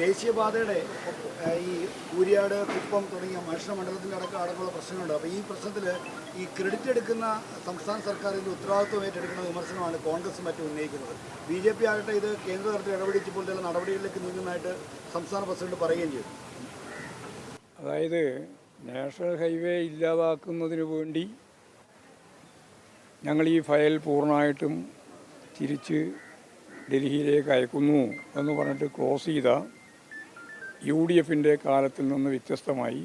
ദേശീയപാതയുടെ ഈ കൂരിയാട് കുപ്പം തുടങ്ങിയ മനുഷ്യ മണ്ഡലത്തിന്റെ അടക്കം അടക്കമുള്ള പ്രശ്നങ്ങളുണ്ട്. അപ്പോൾ ഈ പ്രശ്നത്തിൽ ഈ ക്രെഡിറ്റ് എടുക്കുന്ന സംസ്ഥാന സർക്കാരിന്റെ ഉത്തരവാദിത്വം ഏറ്റെടുക്കുന്ന വിമർശനമാണ് കോൺഗ്രസ് മറ്റും ഉന്നയിക്കുന്നത്. ബി ജെ പി ആകട്ടെ ഇത് കേന്ദ്ര തലത്തിൽ ഇടപെടിച്ചപ്പോൾ ചില നടപടികളിലേക്ക് നീങ്ങുന്നതായിട്ട് സംസ്ഥാന പ്രസിഡന്റ് പറയുകയും ചെയ്തു. അതായത് നാഷണൽ ഹൈവേ ഇല്ലാതാക്കുന്നതിന് വേണ്ടി ഞങ്ങൾ ഈ ഫയൽ പൂർണമായിട്ടും തിരിച്ച് ഡൽഹിയിലേക്ക് അയക്കുന്നു എന്ന് പറഞ്ഞിട്ട് ക്ലോസ് ചെയ്ത യു ഡി എഫിന്റെ കാലത്തിൽ നിന്ന് വ്യത്യസ്തമായി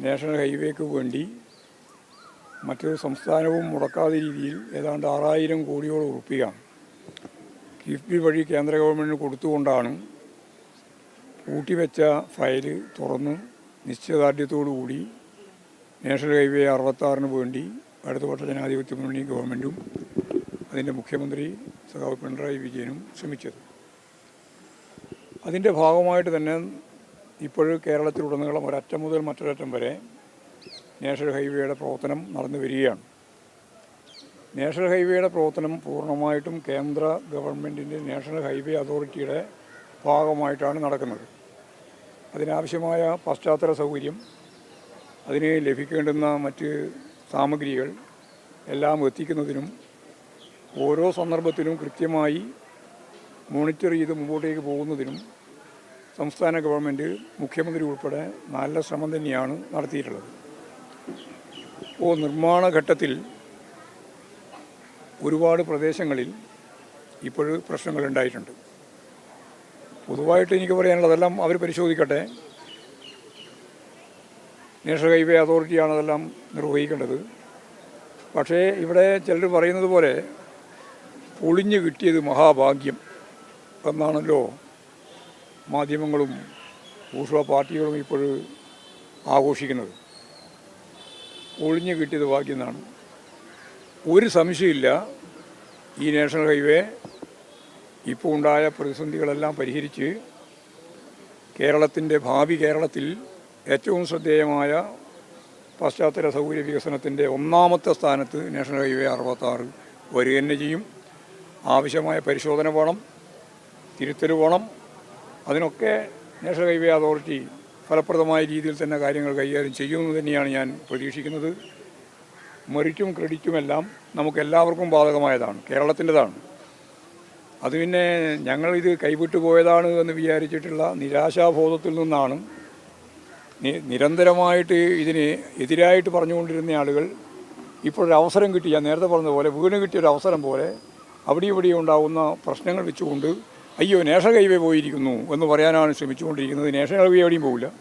നാഷണൽ ഹൈവേക്ക് വേണ്ടി മറ്റൊരു സംസ്ഥാനവും മുടക്കാത്ത രീതിയിൽ ഏതാണ്ട് ആറായിരം കോടിയോളം ഉറുപ്പിക കിഫ്ബി വഴി കേന്ദ്ര ഗവൺമെന്റിന് കൊടുത്തുകൊണ്ടാണ് കൂട്ടിവെച്ച ഫയൽ തുറന്ന് നിശ്ചയദാർഢ്യത്തോടുകൂടി നാഷണൽ ഹൈവേ അറുപത്താറിന് വേണ്ടി ഇടതുപക്ഷ ജനാധിപത്യ മുന്നണി ഗവൺമെന്റും അതിന്റെ മുഖ്യമന്ത്രി സഖാവ് പിണറായി വിജയനും ശ്രമിച്ചത്. അതിന്റെ ഭാഗമായിട്ട് തന്നെ ഇപ്പോൾ കേരളത്തിലുടനീളം ഒരറ്റം മുതൽ മറ്റൊരറ്റം വരെ നാഷണൽ ഹൈവേയുടെ പ്രവർത്തനം നടന്നു വരികയാണ്. നാഷണൽ ഹൈവേയുടെ പ്രവർത്തനം പൂർണമായിട്ടും കേന്ദ്ര ഗവൺമെന്റിന്റെ നാഷണൽ ഹൈവേ അതോറിറ്റിയുടെ ഭാഗമായിട്ടാണ് നടക്കുന്നത്. അതിനാവശ്യമായ പശ്ചാത്തല സൗകര്യം അതിന് ലഭിക്കേണ്ടുന്ന മറ്റ് സാമഗ്രികൾ എല്ലാം എത്തിക്കുന്നതിനും ഓരോ സന്ദർഭത്തിലും കൃത്യമായി മോണിറ്റർ ചെയ്ത് മുമ്പോട്ടേക്ക് പോകുന്നതിനും സംസ്ഥാന ഗവൺമെന്റ് മുഖ്യമന്ത്രി ഉൾപ്പെടെ നല്ല ശ്രമം തന്നെയാണ് നടത്തിയിട്ടുള്ളത്. ഇപ്പോൾ നിർമ്മാണ ഘട്ടത്തിൽ ഒരുപാട് പ്രദേശങ്ങളിൽ ഇപ്പോഴും പ്രശ്നങ്ങളുണ്ടായിട്ടുണ്ട് പൊതുവായിട്ട് എനിക്ക് പറയാനുള്ളതെല്ലാം അവർ പരിശോധിക്കട്ടെ. നാഷണൽ ഹൈവേ അതോറിറ്റിയാണ് അതെല്ലാം നിർവഹിക്കേണ്ടത്. പക്ഷേ ഇവിടെ ചിലർ പറയുന്നത് പോലെ പൊളിഞ്ഞു കിട്ടിയത് മഹാഭാഗ്യം. എന്നാണല്ലോ മാധ്യമങ്ങളും ഊഷ്വ പാർട്ടികളും ഇപ്പോൾ ആഘോഷിക്കുന്നത്. ഒളിഞ്ഞു കിട്ടിയത് എന്നാണ്. ഒരു സംശയമില്ല ഈ നാഷണൽ ഹൈവേ ഇപ്പോൾ ഉണ്ടായ പ്രതിസന്ധികളെല്ലാം പരിഹരിച്ച് കേരളത്തിന്റെ ഭാവി കേരളത്തിൽ ഏറ്റവും ശ്രദ്ധേയമായ പശ്ചാത്തല സൗകര്യ വികസനത്തിന്റെ ഒന്നാമത്തെ സ്ഥാനത്ത് നാഷണൽ ഹൈവേ അറുപത്താറ് വരിക തന്നെ ചെയ്യും. ആവശ്യമായ പരിശോധന വേണം. തിരുത്തൽ വേണം അതിനൊക്കെ നാഷണൽ ഹൈവേ അതോറിറ്റി ഫലപ്രദമായ രീതിയിൽ തന്നെ കാര്യങ്ങൾ കൈകാര്യം ചെയ്യുമെന്ന് തന്നെയാണ് ഞാൻ പ്രതീക്ഷിക്കുന്നത്. മെറിറ്റും ക്രെഡിറ്റുമെല്ലാം നമുക്ക് എല്ലാവർക്കും ബാധകമായതാണ് കേരളത്തിന്റെതാണ്. അത് പിന്നെ ഞങ്ങളിത് കൈവിട്ടു പോയതാണ് എന്ന് വിചാരിച്ചിട്ടുള്ള നിരാശാബോധത്തിൽ നിന്നാണ് നിരന്തരമായിട്ട് ഇതിന് എതിരായിട്ട് പറഞ്ഞുകൊണ്ടിരുന്ന ആളുകൾ ഇപ്പോഴൊരു അവസരം കിട്ടി. ഞാൻ നേരത്തെ പറഞ്ഞതുപോലെ പോലെ വീണ് കിട്ടിയൊരു അവസരം പോലെ അവിടെ ഇവിടെ ഉണ്ടാകുന്ന പ്രശ്നങ്ങൾ വെച്ചുകൊണ്ട് അയ്യോ നാഷണൽ ഹൈവേ പോയിരിക്കുന്നു എന്ന് പറയാനാണ് ശ്രമിച്ചുകൊണ്ടിരിക്കുന്നത്. നാഷണൽ ഹൈവേ എവിടെയും പോകില്ല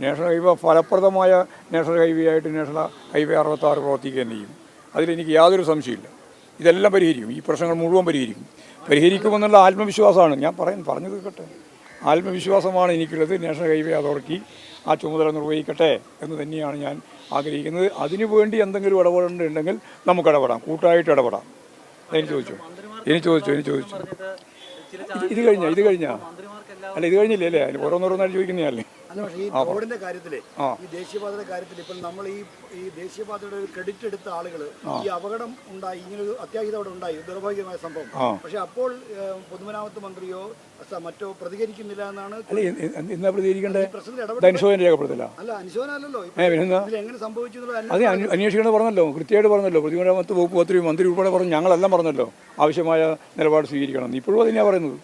നാഷണൽ ഹൈവേ ഫലപ്രദമായ നാഷണൽ ഹൈവേ ആയിട്ട് നാഷണൽ ഹൈവേ അറുപത്താറ് പ്രവർത്തിക്കുകയും ചെയ്യും. അതിലെനിക്ക് യാതൊരു സംശയമില്ല ഇതെല്ലാം പരിഹരിക്കും. ഈ പ്രശ്നങ്ങൾ മുഴുവൻ പരിഹരിക്കും. പരിഹരിക്കുമെന്നുള്ള ആത്മവിശ്വാസമാണ്. ഞാൻ പറയാൻ പറഞ്ഞു തീർക്കട്ടെ ആത്മവിശ്വാസമാണ് എനിക്കുള്ളത്. നാഷണൽ ഹൈവേ അതോറിറ്റി ആ ചുമതല നിർവഹിക്കട്ടെ എന്ന് തന്നെയാണ് ഞാൻ ആഗ്രഹിക്കുന്നത്. അതിനു വേണ്ടി എന്തെങ്കിലും ഇടപെടേണ്ടതുണ്ടെങ്കിൽ നമുക്ക് ഇടപെടാം. കൂട്ടായിട്ട് ഇടപെടാം. എനിക്ക് ചോദിച്ചു. എനിക്ക് ചോദിച്ചു. എനിക്ക് ചോദിച്ചു. ഇത് കഴിഞ്ഞ? ഇത് കഴിഞ്ഞ? അല്ല ഇത് കഴിഞ്ഞില്ലേ? അല്ലേ? അതിന് ഓരോന്നോരോന്നായിട്ട് ചോദിക്കുന്നതല്ലേ? ഈ റോഡിന്റെ കാര്യത്തിൽ ഈ ദേശീയപാതയുടെ കാര്യത്തിൽ ഇപ്പോൾ നമ്മൾ ഈ ഈ ദേശീയപാതയുടെ ഒരു ക്രെഡിറ്റ് എടുത്ത ആളുകൾ ഈ അപകടം ഉണ്ടായി ഇങ്ങനൊരു അത്യാഹിതം അവിടെ ഉണ്ടായി ദുർഭാഗ്യമായ സംഭവം. പക്ഷെ അപ്പോൾ പൊതുമരാമത്ത് മന്ത്രിയോ മറ്റോ പ്രതികരിക്കുന്നില്ല എന്നാണ് അല്ല ഇ- ഇ- എന്നാ പ്രതികരിക്കണ്ടേ പ്രശ്നത്തിൽ ഇത് ഇടപെടൽ അനുശോചനം രേഖപ്പെടുത്തില്ല അല്ല അനുശോചനല്ലോ എങ്ങനെ സംഭവിച്ചു അത് അന്വേഷണം പറഞ്ഞല്ലോ കൃത്യമായിട്ട് പറഞ്ഞല്ലോ. പൊതുമരാമത്ത് വകുപ്പ് മന്ത്രി മന്ത്രി ഉൾപ്പെടെ പറഞ്ഞു ഞങ്ങളെല്ലാം പറഞ്ഞല്ലോ ആവശ്യമായ നിലപാട് സ്വീകരിക്കണം. ഇപ്പോഴും അതിനാ പറയുന്നത്.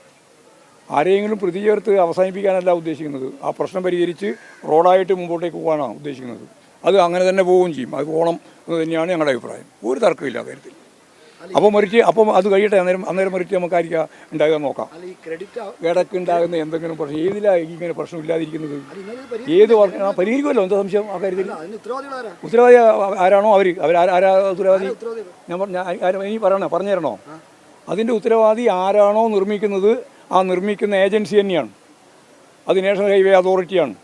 ആരെയെങ്കിലും പ്രതി ചേർത്ത് അവസാനിപ്പിക്കാനല്ല ഉദ്ദേശിക്കുന്നത്. ആ പ്രശ്നം പരിഹരിച്ച് റോഡായിട്ട് മുമ്പോട്ടേക്ക് പോകാനാണ് ഉദ്ദേശിക്കുന്നത്. അത് അങ്ങനെ തന്നെ പോവുകയും ചെയ്യും. അത് പോകണം എന്ന് തന്നെയാണ് ഞങ്ങളുടെ അഭിപ്രായം. ഒരു തർക്കമില്ല കാര്യത്തിൽ. അപ്പോൾ മറിച്ച് അപ്പം അത് കഴിയട്ടെ അന്നേരം അന്നേരം മറിച്ച് നമുക്കായിരിക്കാം ഉണ്ടാകാൻ നോക്കാം. ഇടയ്ക്ക് ഉണ്ടാകുന്ന എന്തെങ്കിലും പ്രശ്നം ഏതിലാണ് ഇങ്ങനെ പ്രശ്നം ഇല്ലാതിരിക്കുന്നത് ഏത് ആ പരിഹരിക്കുമല്ലോ എന്താ സംശയം ആ കാര്യത്തിൽ? ഉത്തരവാദി ആരാണോ അവർ അവർ ആരാ ഉത്തരവാദി? ഞാൻ ഇനി പറയണോ പറഞ്ഞു തരണോ അതിന്റെ ഉത്തരവാദി ആരാണോ നിർമ്മിക്കുന്നത് ആ നിർമ്മിക്കുന്ന ഏജൻസി തന്നെയാണ്. അത് നാഷണൽ ഹൈവേ അതോറിറ്റിയാണ്.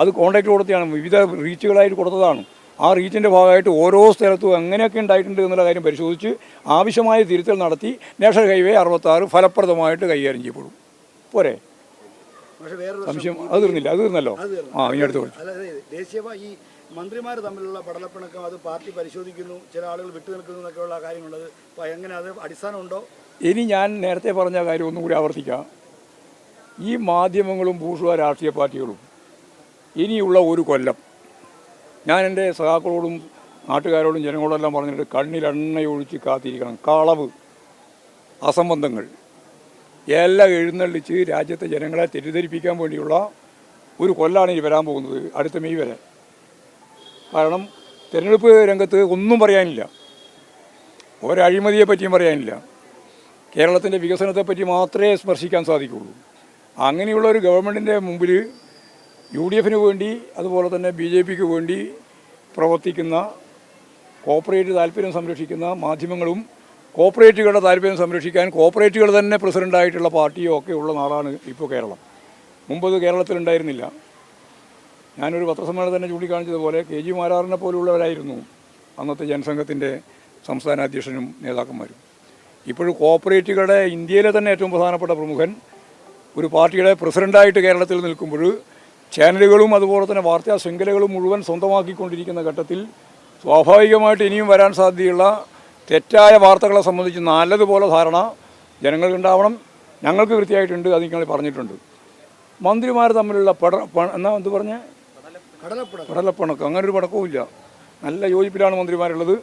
അത് കോൺട്രാക്ട് കൊടുത്തതാണ്. വിവിധ റീച്ചുകളായിട്ട് കൊടുത്തതാണ്. ആ റീച്ചിന്റെ ഭാഗമായിട്ട് ഓരോ സ്ഥലത്തും എങ്ങനെയൊക്കെ ഉണ്ടായിട്ടുണ്ട് എന്നുള്ള കാര്യം പരിശോധിച്ച് ആവശ്യമായ തിരുത്തൽ നടത്തി നാഷണൽ ഹൈവേ അറുപത്താറ് ഫലപ്രദമായിട്ട് കൈകാര്യം ചെയ്യപ്പെടും. പോരെ? സംശയം. അത് തീർന്നില്ല. അത് തീർന്നല്ലോ. ആ ഇനി അടുത്ത് ദേശീയ ഈ മന്ത്രിമാർ തമ്മിലുള്ള പടലപ്പിണക്കം അത് പാർട്ടി പരിശോധിക്കുന്നു. ചില ആളുകൾ വിട്ടു നിൽക്കുന്നു എന്നൊക്കെയുള്ള കാര്യങ്ങളുള്ളത് അപ്പോൾ എങ്ങനെ അത് അടിസ്ഥാനമുണ്ടോ? ഇനി ഞാൻ നേരത്തെ പറഞ്ഞ കാര്യം ഒന്നും കൂടി ആവർത്തിക്കാം. ഈ മാധ്യമങ്ങളും ബൂർഷുവ രാഷ്ട്രീയ പാർട്ടികളും ഇനിയുള്ള ഒരു കൊല്ലം ഞാൻ എന്റെ സഹാക്കളോടും നാട്ടുകാരോടും ജനങ്ങളോടെല്ലാം പറഞ്ഞിട്ട് കണ്ണിലെണ്ണയൊഴിച്ച് കാത്തിരിക്കണം. കളവ് അസംബന്ധങ്ങൾ എല്ലാം എഴുന്നള്ളിച്ച് രാജ്യത്തെ ജനങ്ങളെ തെറ്റിദ്ധരിപ്പിക്കാൻ വേണ്ടിയുള്ള ഒരു കൊല്ലാണ് ഇനി വരാൻ പോകുന്നത് അടുത്ത മെയ് വരെ. കാരണം തിരഞ്ഞെടുപ്പ് രംഗത്ത് ഒന്നും പറയാനില്ല. ഒരഴിമതിയെ പറ്റിയും പറയാനില്ല. കേരളത്തിന്റെ വികസനത്തെപ്പറ്റി മാത്രമേ സ്പർശിക്കാൻ സാധിക്കുകയുള്ളൂ. അങ്ങനെയുള്ള ഒരു ഗവൺമെന്റിന്റെ മുമ്പിൽ യു ഡി എഫിന് വേണ്ടി അതുപോലെ തന്നെ ബി ജെ പിക്ക് വേണ്ടി പ്രവർത്തിക്കുന്ന കോപ്പറേറ്റ് താല്പര്യം സംരക്ഷിക്കുന്ന മാധ്യമങ്ങളും കോപ്പറേറ്റുകളുടെ താല്പര്യം സംരക്ഷിക്കാൻ കോപ്പറേറ്റുകൾ തന്നെ പ്രസിഡന്റായിട്ടുള്ള പാർട്ടിയോ ഒക്കെ ഉള്ള നാടാണ് ഇപ്പോൾ കേരളം. മുമ്പ് ഇത് കേരളത്തിലുണ്ടായിരുന്നില്ല. ഞാനൊരു പത്രസമ്മേളനം തന്നെ ചൂണ്ടിക്കാണിച്ചതുപോലെ കെ ജി മാരാറിനെ പോലുള്ളവരായിരുന്നു അന്നത്തെ ജനസംഘത്തിന്റെ സംസ്ഥാന അധ്യക്ഷനും നേതാക്കന്മാരും. ഇപ്പോഴും കോപ്പറേറ്റുകളുടെ ഇന്ത്യയിലെ തന്നെ ഏറ്റവും പ്രധാനപ്പെട്ട പ്രമുഖൻ ഒരു പാർട്ടിയുടെ പ്രസിഡന്റായിട്ട് കേരളത്തിൽ നിൽക്കുമ്പോൾ ചാനലുകളും അതുപോലെ തന്നെ വാർത്താ ശൃംഖലകളും മുഴുവൻ സ്വന്തമാക്കിക്കൊണ്ടിരിക്കുന്ന ഘട്ടത്തിൽ സ്വാഭാവികമായിട്ട് ഇനിയും വരാൻ സാധ്യതയുള്ള തെറ്റായ വാർത്തകളെ സംബന്ധിച്ച് നല്ലതുപോലെ ധാരണ ജനങ്ങൾക്കുണ്ടാവണം. ഞങ്ങൾക്ക് കൃത്യമായിട്ടുണ്ട് അത് നിങ്ങൾ പറഞ്ഞിട്ടുണ്ട്. മന്ത്രിമാർ തമ്മിലുള്ള പട എന്നാ എന്ത് പറഞ്ഞേ? കടലപ്പണക്കം. അങ്ങനെ ഒരു പടക്കവും ഇല്ല നല്ല യോജിപ്പിലാണ് മന്ത്രിമാരുള്ളത്.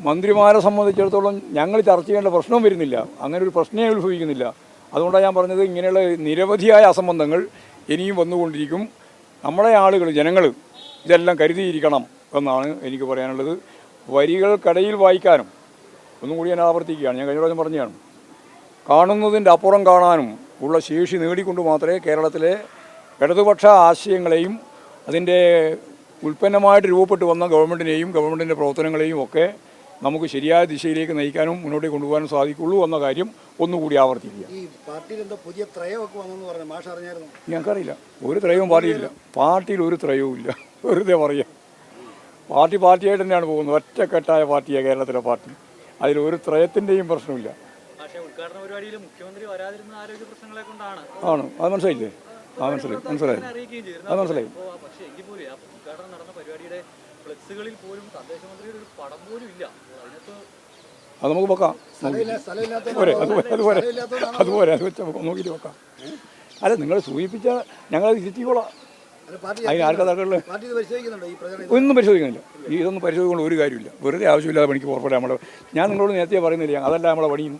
മന്ത്രിമാരെ സംബന്ധിച്ചിടത്തോളം ഞങ്ങൾ ചർച്ച ചെയ്യേണ്ട പ്രശ്നവും വരുന്നില്ല. അങ്ങനെ ഒരു പ്രശ്നമേ ഉത്ഭവിക്കുന്നില്ല. അതുകൊണ്ടാണ് ഞാൻ പറഞ്ഞത് ഇങ്ങനെയുള്ള നിരവധിയായ അസംബന്ധങ്ങൾ ഇനിയും വന്നുകൊണ്ടിരിക്കും. നമ്മുടെ ആളുകൾ ജനങ്ങൾ ഇതെല്ലാം കരുതിയിരിക്കണം എന്നാണ് എനിക്ക് പറയാനുള്ളത്. വരികൾക്കിടയിൽ വായിക്കാനും ഒന്നും കൂടി ഞാൻ ആവർത്തിക്കുകയാണ്. ഞാൻ കഴിഞ്ഞ പ്രാവശ്യം പറഞ്ഞതാണ്. കാണുന്നതിന്റെ അപ്പുറം കാണാനും ഉള്ള ശേഷി നേടിക്കൊണ്ട് മാത്രമേ കേരളത്തിലെ ഇടതുപക്ഷ ആശയങ്ങളെയും അതിന്റെ ഉൽപ്പന്നമായിട്ട് രൂപപ്പെട്ടു വന്ന ഗവൺമെന്റിനെയും ഗവൺമെന്റിന്റെ പ്രവർത്തനങ്ങളെയും ഒക്കെ നമുക്ക് ശരിയായ ദിശയിലേക്ക് നയിക്കാനും മുന്നോട്ട് കൊണ്ടുപോകാനും സാധിക്കുള്ളൂ എന്ന കാര്യം ഒന്നുകൂടി ആവർത്തിക്കുക. ഈ പാർട്ടിയിൽ എന്താ പുതിയ ത്രയമൊക്കെ വന്നെന്ന് പറഞ്ഞു മാഷ് അറിഞ്ഞായിരുന്നു? ഞങ്ങൾക്കറിയില്ല. ഒരു ത്രയവും പാർട്ടിയില്ല പാർട്ടിയിൽ ഒരു ത്രയവും ഇല്ല. വെറുതെ പറയാം. പാർട്ടി പാർട്ടിയായിട്ട് തന്നെയാണ് പോകുന്നത്. ഒറ്റക്കെട്ടായ പാർട്ടിയാണ് കേരളത്തിലെ പാർട്ടി. അതിൽ ഒരു ത്രയത്തിന്റെയും പ്രശ്നമില്ല. ആണ്. അത് മനസ്സിലായില്ലേ? ആ മനസ്സിലായി. മനസ്സിലായി. അത് മനസ്സിലായി. ഫ്ലെക്സുകളിൽ പോലും തദ്ദേശ മന്ത്രിയുടെ ഒരു പടം പോലും ഇല്ല. അതിനകത്ത് അത് നമുക്ക് വെക്കാം. അതുപോലെ അതുപോലെ അതുപോലെ അത് വെച്ച് നമുക്ക് നോക്കിയിട്ട് വെക്കാം. അല്ല നിങ്ങൾ സൂചിപ്പിച്ച ഞങ്ങൾ തിരുത്തിക്കോളാം അല്ല, പാർട്ടി അതിന് ആർക്കാ തർക്കമുള്ളത് ഒന്നും പരിശോധിക്കുന്നില്ല. ഇതൊന്നും പരിശോധിക്കൊണ്ട് ഒരു കാര്യമില്ല. വെറുതെ ആവശ്യമില്ലാതെ പണിക്ക് പുറപ്പെടാൻ നമ്മൾ ഞാൻ നിങ്ങളോട് നേരത്തെ പറയുന്നില്ല. അതല്ല നമ്മളെ പണിയും.